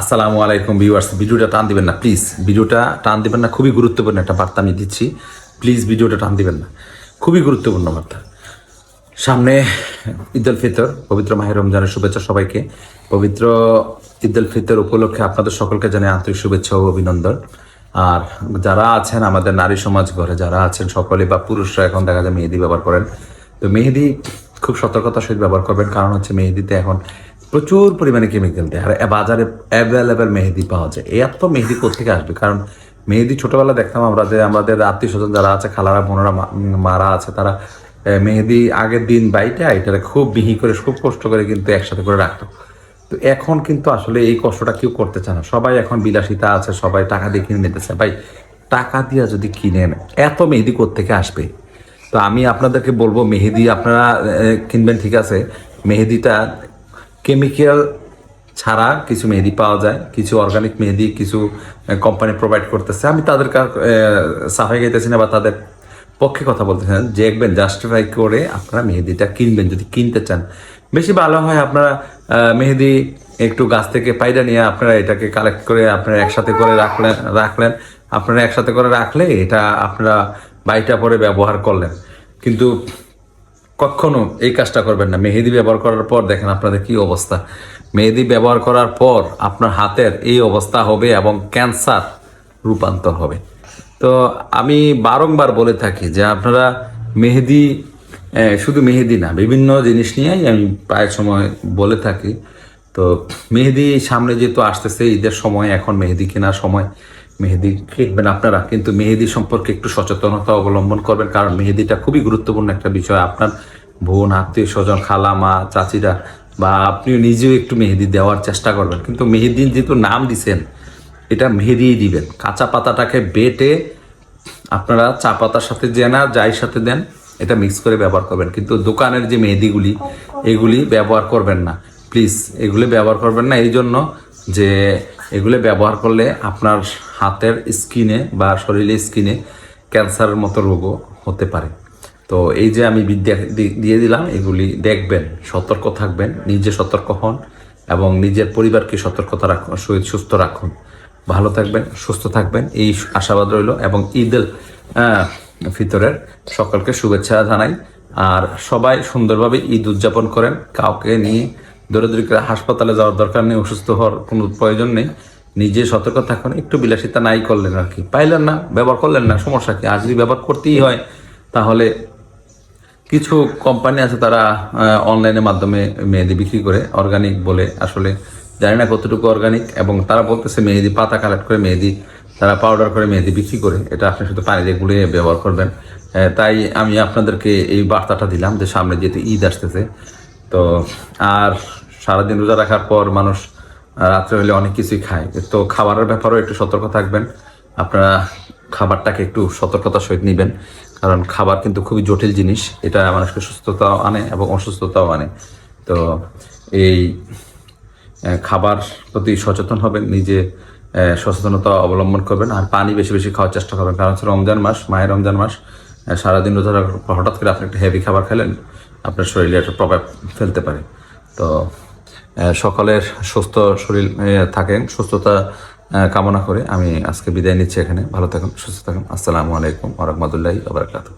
আসসালামু আলাইকুম ভিউয়ার্স, ভিডিওটা টান দিবেন না, প্লিজ। ভিডিওটা টান দিবেন না, খুবই গুরুত্বপূর্ণ একটা বার্তা আমি দিচ্ছি। প্লিজ ভিডিওটা টান দিবেন না। খুবই গুরুত্বপূর্ণ বার্তা। সামনে ঈদ উল ফিতর, পবিত্র মাহের রমজানের শুভেচ্ছা সবাইকে। পবিত্র ঈদ উল ফিতর উপলক্ষে আপনাদের সকলকে জানাই আন্তরিক শুভেচ্ছা ও অভিনন্দন। আর যারা আছেন আমাদের নারী সমাজ ঘরে, যারা আছেন সকলে বা পুরুষরা এখন দেখা যায় মেহেদি ব্যবহার করেন। তো মেহেদি খুব সতর্কতার সহিত ব্যবহার করবেন, কারণ হচ্ছে মেহেদিতে এখন প্রচুর পরিমাণে কেমিক্যাল দেয়। আর বাজারে অ্যাভেলেবেল মেহেদি পাওয়া যায়। এত মেহেদি কোথেকে আসবে? কারণ মেহেদি ছোটবেলা দেখতাম আমরা যে, আমাদের আত্মীয় স্বজন যারা আছে, খালারা, বোনেরা মারা আছে, তারা মেহেদি আগের দিন বাইটা এটা খুব মিহি করে, খুব কষ্ট করে কিন্তু একসাথে করে রাখতো। তো এখন কিন্তু আসলে এই কষ্টটা কেউ করতে চায় না। সবাই এখন বিলাসিতা আছে, সবাই টাকা দিয়ে কিনে নিতেছে। ভাই, টাকা দিয়ে যদি কিনেন এত মেহেদি থেকে আসবে? তো আমি আপনাদেরকে বলব, মেহেদি আপনারা কিনবেন ঠিক আছে। মেহেদিটা কেমিক্যাল ছাড়া কিছু মেহেদি পাওয়া যায়, কিছু অর্গানিক মেহেদি, কিছু কোম্পানি প্রোভাইড করতেছে। আমি তাদের সাফাই গাইতেছি না বা তাদের পক্ষে কথা বলতেছি না। দেখবেন জাস্টিফাই করে আপনারা মেহেদিটা কিনবেন, যদি কিনতে চান। বেশি ভালো হয় আপনারা মেহেদি একটু গাছ থেকে পায়রা নিয়ে আপনারা এটাকে কালেক্ট করে আপনারা একসাথে করে রাখলেন রাখলেন। আপনারা একসাথে করে রাখলে এটা আপনারা বাইটা পরে ব্যবহার করলেন। কিন্তু কখনো এই কাজটা করবেন না। মেহেদি ব্যবহার করার পর দেখেন আপনাদের কি অবস্থা। মেহেদি ব্যবহার করার পর আপনার হাতের এই অবস্থা হবে এবং ক্যান্সার রূপান্তর হবে। তো আমি বারংবার বলে থাকি যে আপনারা মেহেদি শুধু মেহেদি না, বিভিন্ন জিনিস নিয়েই আমি প্রায় সময় বলে থাকি। তো মেহেদি সামনে যেহেতু আসতেছে, ঈদের সময়, এখন মেহেদি কেনার সময় মেহেদি। কিনবেন আপনারা কিন্তু মেহেদি সম্পর্কে একটু সচেতনতা অবলম্বন করবেন, কারণ মেহেদিটা খুবই গুরুত্বপূর্ণ একটা বিষয়। আপনার বোন, আত্মীয় স্বজন খালা মা চাচিরা, বা আপনিও নিজেও একটু মেহেদি দেওয়ার চেষ্টা করবেন। কিন্তু মেহেদি যেহেতু নাম দিছেন, এটা মেহেদিই দিবেন। কাঁচা পাতাটাকে বেটে আপনারা চা পাতার সাথে আর যাই সাথে দেন, এটা মিক্স করে ব্যবহার করবেন। কিন্তু দোকানের যে মেহেদিগুলি, এগুলি ব্যবহার করবেন না। প্লিজ, এগুলি ব্যবহার করবেন না। এই জন্য যে ব্যবহার করলে আপনার হাতের স্কিনে বা শরীরের স্কিনে ক্যান্সারের মতো রোগও হতে পারে। তো এই যে আমি বিদ্যা দিয়ে দিলাম, এগুলি দেখবেন, সতর্ক থাকবেন, নিজে সতর্ক হন এবং নিজের পরিবারকে সতর্কতা রাখুন সুস্থ রাখুন। ভালো থাকবেন, সুস্থ থাকবেন, এই আশাবাদ রইল এবং ঈদের ফিতরের সকলকে শুভেচ্ছা জানাই। আর সবাই সুন্দরভাবে ঈদ উদযাপন করেন, কাউকে নিয়ে দৌড়াদৌড়ি করে হাসপাতালে যাওয়ার দরকার নেই, অসুস্থ হওয়ার কোনো প্রয়োজন নেই। নিজে সতর্ক থাকুন, একটু বিলাসিতা নাই করলেন আর কি। পাইলেন না, ব্যবহার করলেন না, সমস্যা কি? আর যদি ব্যবহার করতেই হয়, তাহলে কিছু কোম্পানি আছে তারা অনলাইনের মাধ্যমে মেহেদি বিক্রি করে অর্গানিক বলে আসলে। জানি না কতটুকু অর্গানিক এবং তারা বলতেছে মেহেদি পাতা কালেক্ট করে, মেহেদি তারা পাউডার করে, মেহেদি বিক্রি করে। এটা আপনি শুধু পানি দিয়ে গুলিয়ে ব্যবহার করবেন। তাই আমি আপনাদেরকে এই বার্তাটা দিলাম যে সামনে যেহেতু ঈদ আসতেছে তো আর সারাদিন রোজা রাখার পর মানুষ রাত্রে হলে অনেক কিছুই খায়। তো খাবারের ব্যাপারেও একটু সতর্ক থাকবেন। আপনারা খাবারটাকে একটু সতর্কতার সহিত নেবেন। কারণ খাবার কিন্তু খুবই জটিল জিনিস। এটা মানুষকে সুস্থতাও আনে এবং অসুস্থতাও আনে। তো এই খাবার প্রতি সচেতন হবেন। নিজে সচেতনতা অবলম্বন করবেন। আর পানি বেশি বেশি খাওয়ার চেষ্টা করবেন। কারণ হচ্ছে রমজান মাস, মায়ের রমজান মাস। সারাদিন রোজা রাখার হঠাৎ করে আপনি একটা হেভি খাবার খেলেন, আপনার শরীরে একটা প্রভাব ফেলতে পারে। তো সকালের সুস্থ শরীর থাকেন, সুস্থতা কামনা করে আমি আজকে বিদায় নিচ্ছি এখানে। ভালো থাকুন, সুস্থ থাকুন। আসসালামু আলাইকুম আরহামদুল্লাহ আবরাকাতুহ